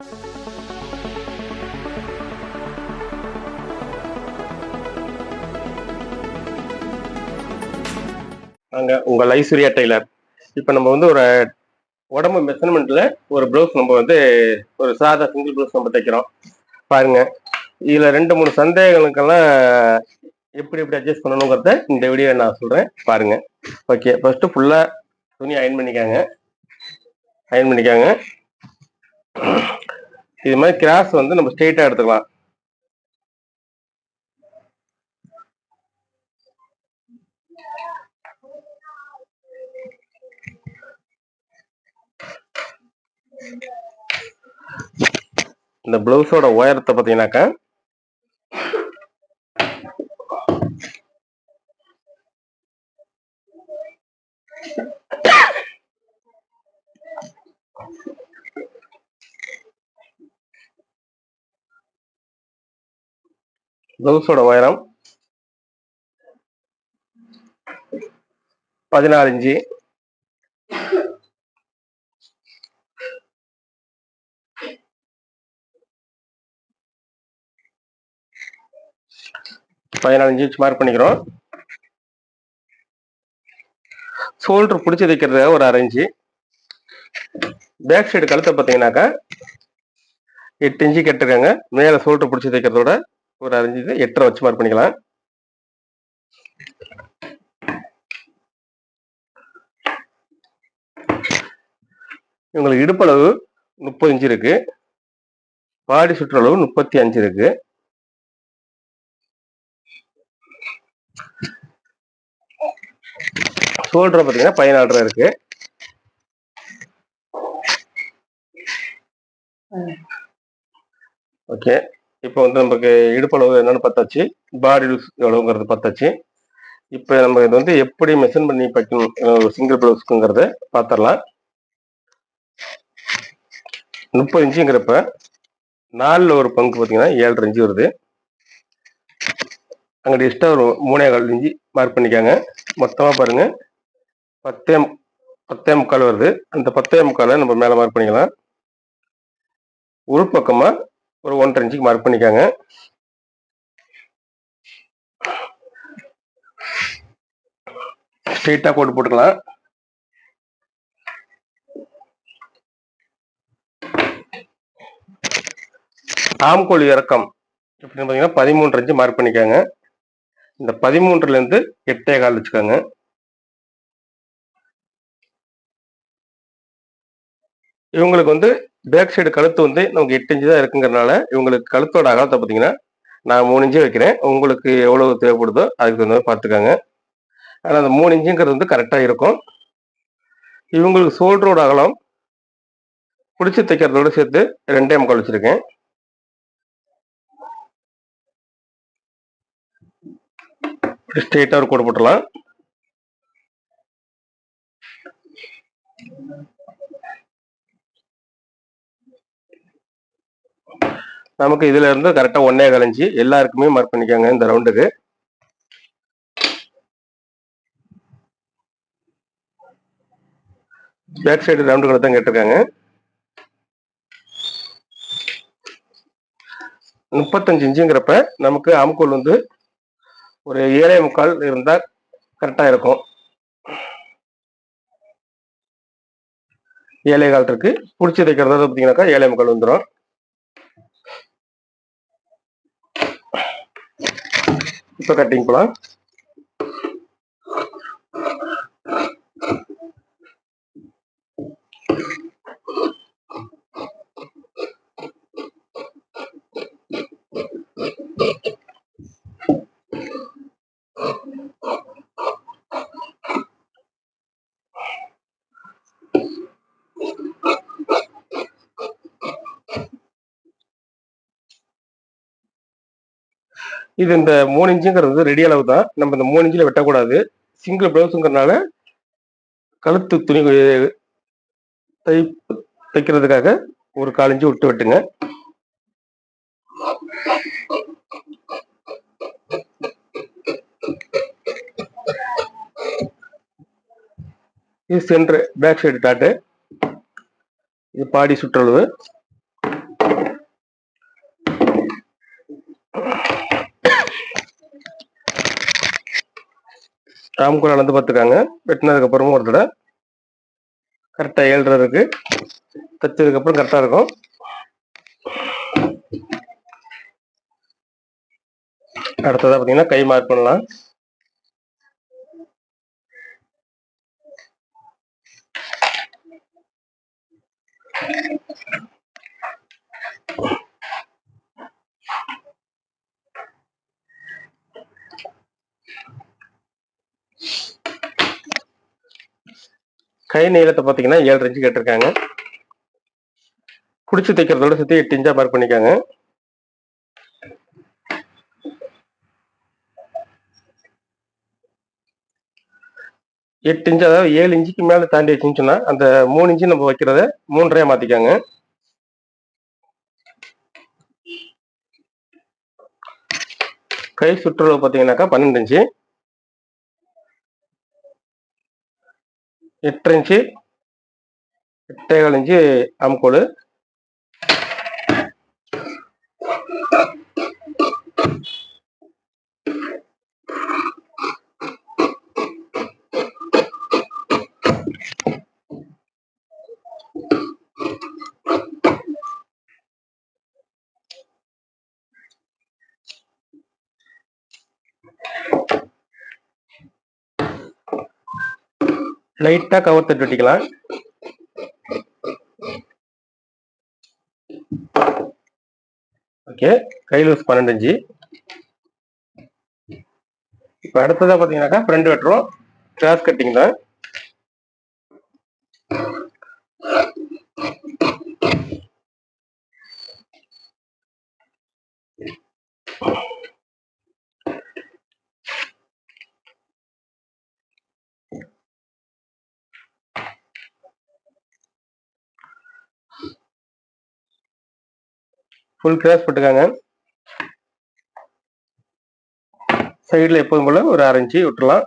நாங்க உங்கள் ஐஸ்வர்யா டெய்லர். இப்போ நம்ம வந்து ஒரு உடம்பு மெஷர்மெண்ட்ல ஒரு ப்ளவுஸ் நம்ம வந்து ஒரு சாதா சிங்கிள் ப்ளவுஸ் நம்ம தைக்கிறோம். பாருங்க. இதுல ரெண்டு மூணு சந்தேகங்களுக்கெல்லாம் எப்படி எப்படி அட்ஜஸ்ட் பண்ணணுங்கிறத இந்த வீடியோ நான் சொல்றேன். பாருங்க. ஓகே ஃபர்ஸ்ட் ஃபுல்லா துணி அயன் பண்ணிக்காங்க. அயன் பண்ணிக்காங்க. இது மாதிரி கிராஸ் வந்து நம்ம ஸ்ட்ரெயிட்டா எடுத்துக்கலாம். இந்த பிளவுஸோட உயரத்தை பார்த்தீங்கன்னாக்கா பிளவுஸோட உயரம் பதினாலு இன்ச்சு பதினாலஞ்சு இன்ச் மார்க் பண்ணிக்கிறோம். ஷோல்டர் பிடிச்சி தைக்கிறது ஒரு அரை இன்ச்சு. பேக் சைடு கழுத்தை பார்த்தீங்கன்னாக்கா எட்டு இன்ச்சு கட்டிருக்காங்க. மேலே ஷோல்டர் பிடிச்சி தைக்கிறதோட ஒரு அரை இன்ச்சு எட்டரை வச்சு மார்க் பண்ணிக்கலாம். இவங்களுக்கு இடுப்பளவு முப்பது இன்ச்சு இருக்கு. பாடி சுற்றளவு முப்பத்தி அஞ்சு இருக்கு. ஷோல்டர் பார்த்தீங்கன்னா பதினாலு ரூபா இருக்கு ஓகே இப்போ வந்து நமக்கு இடுப்பளவு என்னன்னு பார்த்தாச்சு. பாடி அளவுங்கிறது பார்த்தாச்சு. இப்போ நம்ம இது வந்து எப்படி மெஷின் பண்ணி வைக்கணும்? சிங்கிள் ப்ளவுஸ்க்குங்கிறத பார்த்துடலாம். முப்பது இன்ச்சுங்கிறப்ப நாலில் ஒரு பங்கு பார்த்தீங்கன்னா ஏழரை இன்ச்சு வருது. அங்கே எக்ஸ்ட்ரா ஒரு மூணே கால் இஞ்சி மார்க் பண்ணிக்காங்க. மொத்தமாக பாருங்கள் பத்தே பத்தே முக்கால் வருது. அந்த பத்தே முக்காலை நம்ம மேலே மார்க் பண்ணிக்கலாம். உள்பக்கமாக ஒரு ஒன்றரை இன்ச்சுக்கு மார்க் பண்ணிக்காங்க. ஸ்ட்ரெயிட்டாக போட்டு போட்டுக்கலாம். ஆம்கோல் இறக்கம் எப்படின்னு பார்த்தீங்கன்னா பதிமூன்று இன்ச்சு மார்க் பண்ணிக்காங்க. இந்த பதிமூன்றுலேருந்து எட்டே கால் வச்சுக்கோங்க. இவங்களுக்கு வந்து பேக் சைடு கழுத்து வந்து நமக்கு எட்டு இன்ச்சு தான் இருக்குங்கிறனால இவங்களுக்கு கழுத்தோட அகலத்தை பார்த்தீங்கன்னா நான் மூணு இன்ச்சு வைக்கிறேன். உங்களுக்கு எவ்வளவு தேவைப்படுதோ அதுக்கு தகுந்த மாதிரி பார்த்துக்கோங்க. ஆனால் அந்த மூணு இன்ச்சுங்கிறது வந்து கரெக்டாக இருக்கும். இவங்களுக்கு ஷோல்டரோட அகலம் பிடிச்சி தைக்கிறதோட சேர்த்து ரெண்டே முக்கால் வச்சுருக்கேன். ஸ்ட்ரெயிட்டாக ஒரு கோடு போட்டுடலாம். நமக்கு இதுல இருந்து கரெக்டா ஒன்னே கலைஞ்சி எல்லாருக்குமே மார்க் பண்ணிக்கோங்க இந்த ரவுண்டுக்கு பேக் சைடு ரவுண்டுகளை தான் கேட்டிருக்காங்க. முப்பத்தஞ்சு இன்ச்சுங்கிறப்ப நமக்கு அமுக்கோல் வந்து ஒரு ஏழை முக்கால் இருந்தா கரெக்டா இருக்கும். ஏழை கால் இருக்கு. பிடிச்சி தைக்கிறதா பார்த்தீங்கன்னாக்கா ஏழை முக்கால் வந்துடும் இப்போ கட்டிங் போலாம் இது இந்த மூணு இன்ச்சுங்கிறது ரெடி அளவு தான். நம்ம இந்த மூணு இன்ச்சில் வெட்டக்கூடாது. சிங்கிள் ப்ளவுஸுங்கிறனால கழுத்து துணி தை தைக்கிறதுக்காக ஒரு கால் இன்ச்சு விட்டு வெட்டுங்க. இது சென்ட்ரு பேக் சைடு டாட்டு இது பாடி சுற்றளவு. ஆம்கூர் அளந்து பார்த்துக்காங்க வெட்டினதுக்கு அப்புறமும் ஒரு தடவை. கரெக்டாக ஏழ்ரை இருக்கு. தைச்சதுக்கு அப்புறம் கரெக்டாக இருக்கும். அடுத்ததாக பார்த்தீங்கன்னா கை மார்க் பண்ணலாம். கை நீளத்தை பார்த்தீங்கன்னா ஏழு இன்ச்சு கேட்டிருக்காங்க. பிடிச்சி தைக்கிறதோட சுற்றி எட்டு இன்ச்சா மார்க் பண்ணிக்காங்க. எட்டு இன்ச்சு அதாவது ஏழு இன்ச்சுக்கு மேல தாண்டி வச்சுன்னா அந்த மூணு இன்ச்சு நம்ம வைக்கிறத மூன்றரையா மாத்திக்காங்க. கை சுற்றுலா பார்த்தீங்கன்னாக்கா பன்னெண்டு இன்ச்சு எட்டரை இன்ச்சு எட்டேகால் இன்ச்சு அம்கோடு லைட்டா கவர் தட்டு வெட்டிக்கலாம். ஓகே கை லூஸ் பன்னெண்டு இன்ச்சு. இப்போ அடுத்ததா பார்த்தீங்கன்னாக்கா ஃப்ரண்ட் வெட்டுறோம். கிராஸ் கட்டிங் தான். ஃபுல் கிராஸ் போட்டுக்காங்க. சைடில் எப்போதும் போல ஒரு அரைஞ்சி விட்டுலாம்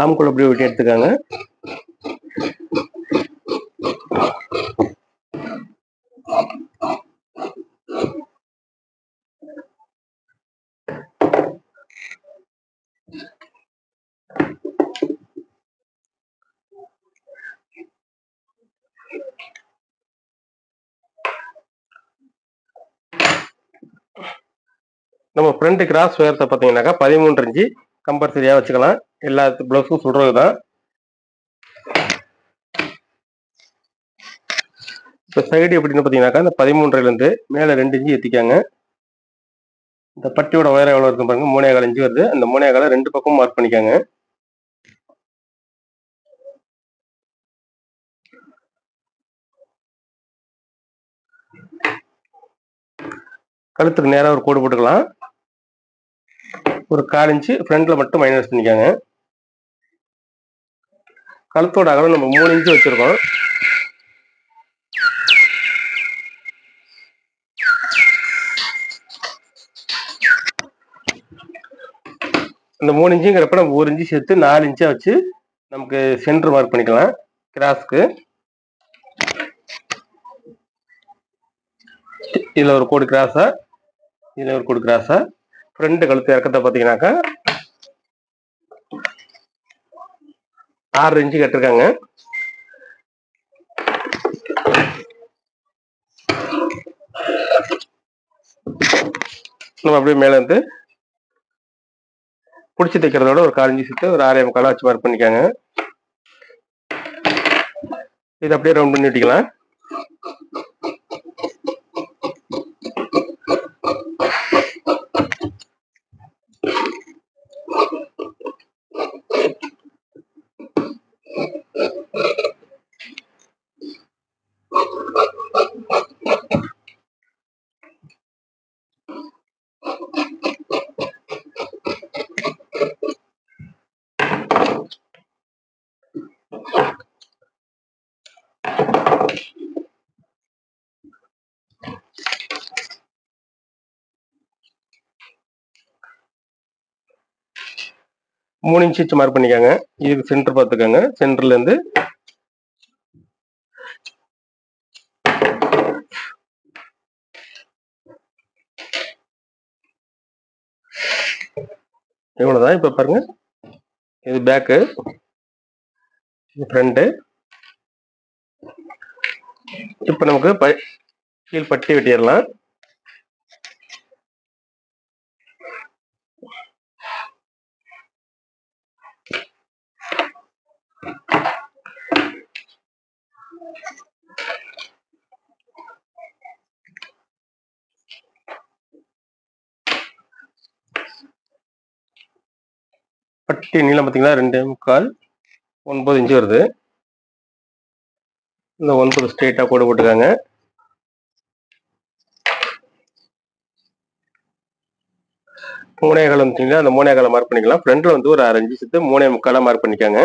ஆம்குள்ள அப்படியே விட்டு எடுத்துக்காங்க. நம்ம ஃப்ரண்ட் கிராஸ் உயரத்தை பார்த்தீங்கன்னாக்கா பதிமூன்று இன்ச்சு கம்பல்சரியாக வச்சுக்கலாம். எல்லா ப்ளவுஸும் சுடுறது தான் இப்போ சைடு எப்படின்னு பார்த்தீங்கன்னாக்கா இந்த பதிமூன்றுலேருந்து மேலே ரெண்டு இன்ச்சு ஏற்றிக்காங்க இந்த பட்டியோட உயரம் எவ்வளோ இருக்கும் பாருங்க மூணே கால் இன்ச்சு வருது. அந்த மூணே காலை ரெண்டு பக்கமும் மார்க் பண்ணிக்காங்க. கழுத்துக்கு நேராக ஒரு கோடு போட்டுக்கலாம். ஒரு கால் இன்ச்சு ஃப்ரண்ட்ல மட்டும் மைனஸ் பண்ணிக்காங்க. கழுத்தோட அகலம் நம்ம மூணு இன்ச்சு வச்சிருக்கோம். இந்த மூணு இன்ச்சுங்கிறப்ப நம்ம ஒரு இன்ச்சு சேர்த்து நாலு இன்ச்சா வச்சு நமக்கு சென்டர் மார்க் பண்ணிக்கலாம். கிராஸ்க்கு இதுல ஒரு கோடு கிராஸா இதுல ஒரு கோடு கிராஸா ஃப்ரண்ட் கழுத்து இறக்கத்தை பார்த்தீங்கன்னாக்கா ஆறு இன்ச்சு கட்டிருக்காங்க. நம்ம அப்படியே மேலே இருந்து பிடிச்சி தைக்கிறதோட ஒரு காலஞ்சி சுத்து ஒரு ஆறே முக்கால வச்சு மார்க் பண்ணிக்காங்க. இது அப்படியே ரவுண்ட் பண்ணி விட்டிக்கலாம். மூணு இன்ச்சு வச்சு மார்க் பண்ணிக்கோங்க. இதுக்கு சென்டர் பார்த்துக்கோங்க. சென்டர்லேருந்து இவ்வளோதான் இப்போ பாருங்க. இது பேக்கு இது ஃப்ரண்ட்டு இப்போ நமக்கு ப கீழ் பட்டி வெட்டிடலாம். பட்டி நீளம் பார்த்தீங்கன்னா ரெண்டு முக்கால். ஒன்பது இன்ச்சு வருது. இந்த ஒன்பது ஸ்ட்ரெயிட்டாக கோடு போட்டுக்காங்க மூணேகால் பார்த்தீங்கன்னா அந்த மூணேகாலை மார்க் பண்ணிக்கலாம். ஃப்ரண்ட்ல வந்து ஒரு அரை இன்ச்சு சுத்து மூணே முக்காலா மார்க் பண்ணிக்காங்க.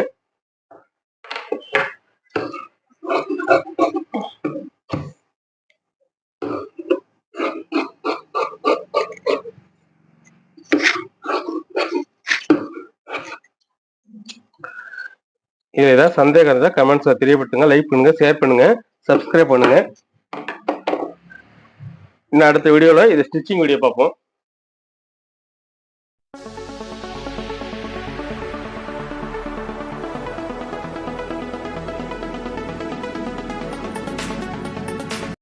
இதில் ஏதாவது சந்தேகம் இருந்தால் கமெண்ட்ஸில் தெரியப்படுத்துங்க லைக் பண்ணுங்க ஷேர் பண்ணுங்க சப்ஸ்கிரைப் பண்ணுங்க. இன்னும் அடுத்த வீடியோவில் இது ஸ்டிச்சிங் வீடியோ பார்ப்போம்.